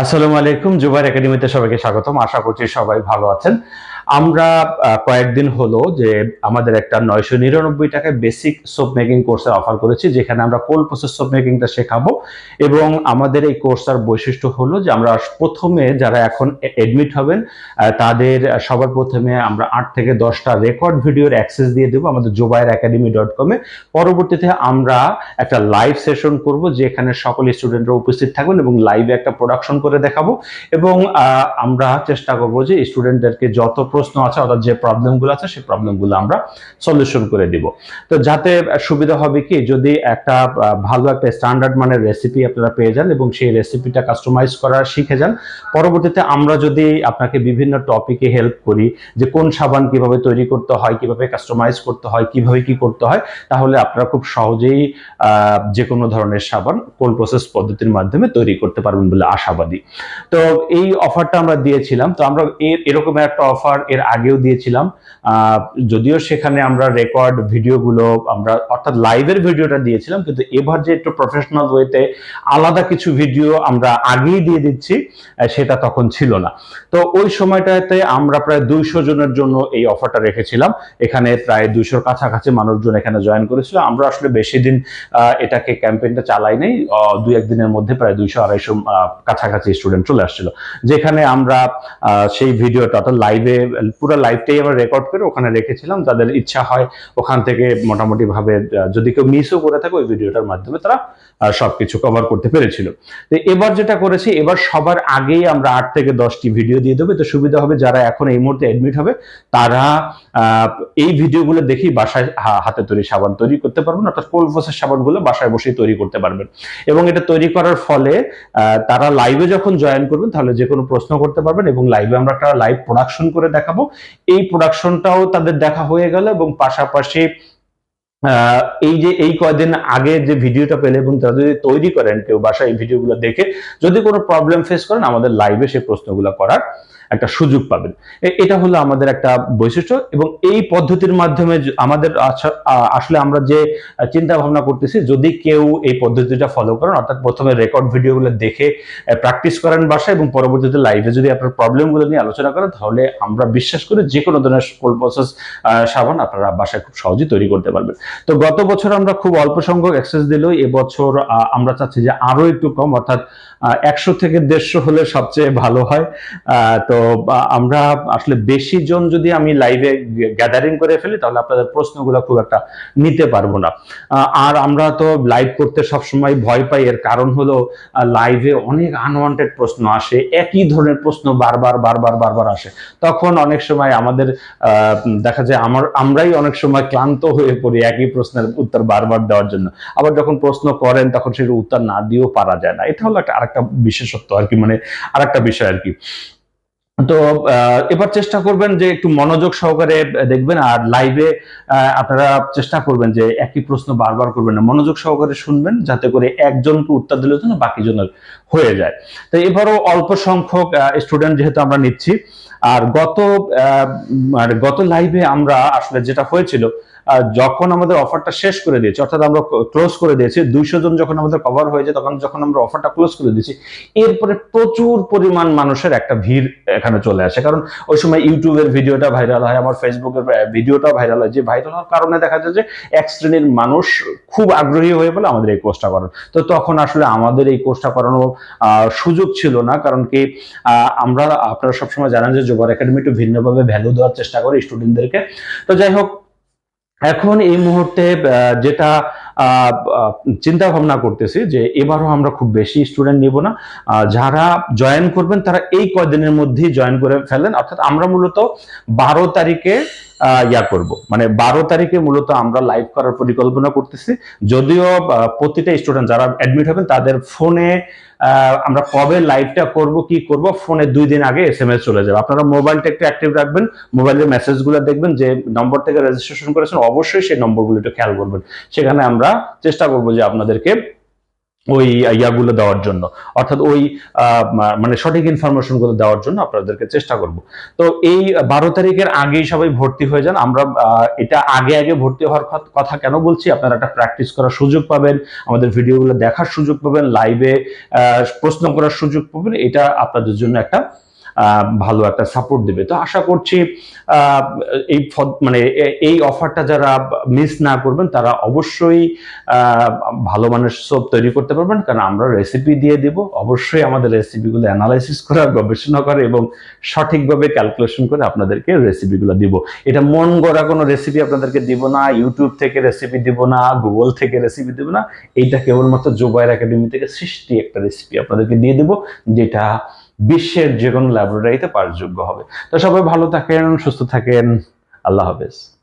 আসসালামু আলাইকুম জুবাইর একাডেমিতে সবাইকে স্বাগতম। আশা করছি সবাই ভালো আছেন। আমরা কয়েকদিন হলো যে আমাদের একটা নয়শো নিরানব্বই টাকায় বেসিক সোপ মেকিং কোর্সের অফার করেছি, যেখানে আমরা কোল্ড প্রসেস সোপ মেকিংটা শেখাবো। এবং আমাদের এই কোর্সটার বৈশিষ্ট্য হলো যে আমরা প্রথমে যারা এখন এডমিট হবেন তাদের সবার প্রথমে আমরা আট থেকে দশটা রেকর্ড ভিডিওর অ্যাক্সেস দিয়ে দেবো আমাদের জোবায়ের একাডেমি ডট কমে পরবর্তীতে আমরা একটা লাইভ সেশন করব, যেখানে সকল স্টুডেন্টরা উপস্থিত থাকবেন এবং লাইভে একটা প্রোডাকশন করে দেখাবো। এবং আমরা চেষ্টা করব যে স্টুডেন্টদেরকে যত প্রশ্ন আছে, অর্থাৎ যে প্রবলেমগুলো আছে, সেই প্রবলেমগুলো আমরা সলিউশন করে দিব। তো যাতে সুবিধা হবে কি, যদি একটা ভালো একটা স্ট্যান্ডার্ড মানের রেসিপি আপনারা পেয়ে যান এবং সেই রেসিপিটা কাস্টমাইজ করা শিখে যান, পরবর্তীতে আমরা যদি আপনাকে বিভিন্ন টপিকে হেল্প করি যে কোন সাবান কীভাবে তৈরি করতে হয়, কীভাবে কাস্টমাইজ করতে হয়, কীভাবে কি করতে হয়, তাহলে আপনারা খুব সহজেই যে কোনো ধরনের সাবান কোল্ড প্রসেস পদ্ধতির মাধ্যমে তৈরি করতে পারবেন বলে আশাবাদী। তো এই অফারটা আমরা দিয়েছিলাম, তো আমরা এর এরকম একটা অফার এর আগেও দিয়েছিলাম। যদিও সেখানে আমরা রেকর্ড ভিডিওগুলো আমরা অর্থাৎ লাইভের ভিডিওটা দিয়েছিলাম, কিন্তু এবার যে একটু প্রফেশনাল ওয়েতে আলাদা কিছু ভিডিও আমরা আগেই দিয়ে দিচ্ছি সেটা তখন ছিল না। তো ওই সময়টাতে আমরা প্রায় দুইশো জনের জন্য এই অফারটা রেখেছিলাম। এখানে প্রায় দুইশোর কাছাকাছি মানুষজন এখানে জয়েন করেছিল। আমরা আসলে বেশি দিন এটাকে ক্যাম্পেইনটা চালাই নাই। দুই একদিনের মধ্যে প্রায় দুইশো আড়াইশো কাছাকাছি স্টুডেন্ট চলে আসছিল। যেখানে আমরা সেই ভিডিওটা অর্থাৎ লাইভে পুরো লাইভটাই আমরা রেকর্ড করে ওখানে রেখেছিলাম। যাদের ইচ্ছা হয় ওখান থেকে মোটামুটি ভাবে যদি কেউ মিসও করে থাকে, ওই ভিডিওটার মাধ্যমে তারা সবকিছু কভার করতে পেরেছিল। তো এবার যেটা করেছি, এবার সবার আগেই আমরা আট থেকে দশটি ভিডিও দিয়ে দেবো। তো সুবিধা হবে যারা এখন এই মুহূর্তে অ্যাডমিট হবে, তারা এই ভিডিওগুলো দেখেই বাসায় হাতে তৈরি সাবান তৈরি করতে পারবেন, অর্থাৎ প্রসেস সাবানগুলো বাসায় বসেই তৈরি করতে পারবেন। এবং এটা তৈরি করার ফলে তারা লাইভে যখন জয়েন করবেন, তাহলে যে কোনো প্রশ্ন করতে পারবেন এবং লাইভে আমরা একটা লাইভ প্রোডাকশন করে দেখাবো। এই প্রোডাকশনটাও তাদের দেখা হয়ে গেল এবং পাশাপাশি এই যে এই কয়দিন আগে যে ভিডিওটা পেলে এবং তারা যদি তৈরি করেন কেউ বাসায় এই ভিডিওগুলো দেখে, যদি কোনো প্রবলেম ফেস করেন, আমাদের লাইভে সেই প্রশ্নগুলো করার একটা সুযোগ পাবেন। এটা হলো আমাদের একটা বৈশিষ্ট্য এবং এই পদ্ধতির মাধ্যমে আমাদের আচ্ছা, আসলে আমরা যে চিন্তা ভাবনা করতেছি যদি কেউ এই পদ্ধতিটা ফলো করেন অর্থাৎ প্রথমে রেকর্ড ভিডিওগুলো দেখে প্র্যাকটিস করেন বাসায় এবং পরবর্তীতে লাইভে যদি আপনার প্রবলেমগুলো নিয়ে আলোচনা করেন তাহলে আমরা বিশ্বাস করি যে কোনো ধরনের কোল্ড প্রসেস সাবান আপনারা বাসায় খুব সহজেই তৈরি করতে পারবেন। তো গত বছর আমরা খুব অল্প সংখ্যক অ্যাক্সেস দিলেও এবছর আমরা চাচ্ছি যে আরও একটু কম অর্থাৎ একশো থেকে দেড়শো হলে সবচেয়ে ভালো হয়। তো আমরা আসলে বেশি জন যদি আমি লাইভে গ্যাদারিং করে ফেলি, তাহলে আপনাদের প্রশ্নগুলো খুব একটা নিতে পারব না। আর আমরা তো লাইভ করতে সবসময় ভয় পাই। এর কারণ হলো লাইভে অনেক আনওয়ান্টেড প্রশ্ন আসে, একই ধরনের প্রশ্ন বারবার বারবার বারবার আসে। তখন অনেক সময় আমাদের দেখা যায় আমার, আমরাই অনেক সময় ক্লান্ত হয়ে পড়ি একই প্রশ্নের উত্তর বারবার দেওয়ার জন্য। আবার যখন প্রশ্ন করেন, তখন সেটা উত্তর না দিয়েও পারা যায় না। এটা হলো একটা, আরেকটা বিশেষত্ব আর কি মানে আরেকটা বিষয় আর কি। তো এবার চেষ্টা করবেন যে একটু মনোযোগ সহকারে দেখবেন আর লাইভে আপনারা চেষ্টা করবেন যে একই প্রশ্ন বারবার করবেন না। মনোযোগ সহকারে শুনবেন যাতে করে একজনকে উত্তর দিলে যেন বাকি জনের হয়ে যায়। তো এবারও অল্প সংখ্যক স্টুডেন্ট যেহেতু আমরা নিচ্ছি, আর গত আর গত লাইভে আমরা আসলে যেটা হয়েছিল যখন আমাদের অফারটা শেষ করে দিয়েছি, অর্থাৎ আমরা ক্লোজ করে দিয়েছি, দুইশো জন যখন আমাদের কভার হয়েছে তখন যখন আমরা অফারটা ক্লোজ করে দিয়েছি, এরপরে প্রচুর পরিমাণ মানুষের একটা ভিড় এখানে চলে আসে। কারণ ওই সময় ইউটিউবের ভিডিওটা ভাইরাল হয়, আমার ফেসবুকের ভিডিওটা ভাইরাল হয়। যে ভাইরাল হওয়ার কারণে দেখা যায় যে এক শ্রেণির মানুষ খুব আগ্রহী হয়ে বলে আমাদের এই কোর্সটা করার তো তখন আসলে আমাদের এই কোর্সটা করানোর সুযোগ ছিল না। কারণ কি আমরা, আপনারা সবসময় জানেন যে জোবার একাডেমি একটু ভিন্নভাবে ভ্যালু দেওয়ার চেষ্টা করি স্টুডেন্টদেরকে তো যাই হোক, এখন এই মুহূর্তে যেটা চিন্তা ভাবনা করতেছি যে এবারও আমরা খুব বেশি স্টুডেন্ট নিব না। যারা জয়েন করবেন, তারা এই কয়দিনের মধ্যেই জয়েন করে ফেলেন অর্থাৎ আমরা মূলত বারো তারিখে ইয়া করব। মানে বারো তারিখে মূলত আমরা লাইভ করার পরিকল্পনা করতেছি। যদিও প্রতিটা স্টুডেন্ট যারা অ্যাডমিট হবেন, তাদের ফোনে আমরা কবে লাইভটা করব, কি করব ফোনে দুই দিন আগে এস এম এস চলে যাবে। আপনারা মোবাইলটা একটু অ্যাক্টিভ রাখবেন মোবাইলের মেসেজগুলো দেখবেন যে নম্বর থেকে রেজিস্ট্রেশন করেছেন, অবশ্যই সেই নম্বরগুলো একটু খেয়াল করবেন। সেখানে আমরা চেষ্টা করব যে আপনাদেরকে ওই ইয়াগুলো দেওয়ার জন্য। অর্থাৎ ওই মানে সঠিক ইনফরমেশনগুলো দেওয়ার জন্য আপনাদেরকে চেষ্টা করব। তো এই বারো তারিখের আগেই সবাই ভর্তি হয়ে যান। আমরা এটা আগে আগে ভর্তি হওয়ার কথা- কেন বলছি? আপনারা একটা প্র্যাকটিস করার সুযোগ পাবেন, আমাদের ভিডিওগুলো দেখার সুযোগ পাবেন লাইভে প্রশ্ন করার সুযোগ পাবেন। এটা আপনাদের জন্য একটা ভালো একটা সাপোর্ট দেবে। তো আশা করছি এই মানে এই অফারটা যারা মিস না করবেন, তারা অবশ্যই ভালো মানের সোপ তৈরি করতে পারবেন। কারণ আমরা রেসিপি দিয়ে দিব। অবশ্যই আমাদের রেসিপিগুলো অ্যানালাইসিস করে, গবেষণা করে এবং সঠিকভাবে ক্যালকুলেশন করে আপনাদেরকে রেসিপিগুলো দিব। এটা মন গড়া কোনো রেসিপি আপনাদেরকে দিব না ইউটিউব থেকে রেসিপি দিব না গুগল থেকে রেসিপি দিব না। এইটা কেবলমাত্র জোবাইর একাডেমি থেকে সৃষ্টি একটা রেসিপি আপনাদেরকে দিয়ে দিব, যেটা বিশ্বের যে কোনো ল্যাবরেটরিতে পাঠযোগ্য হবে। তো সবাই ভালো থাকেন সুস্থ থাকেন। আল্লাহ হাফেজ।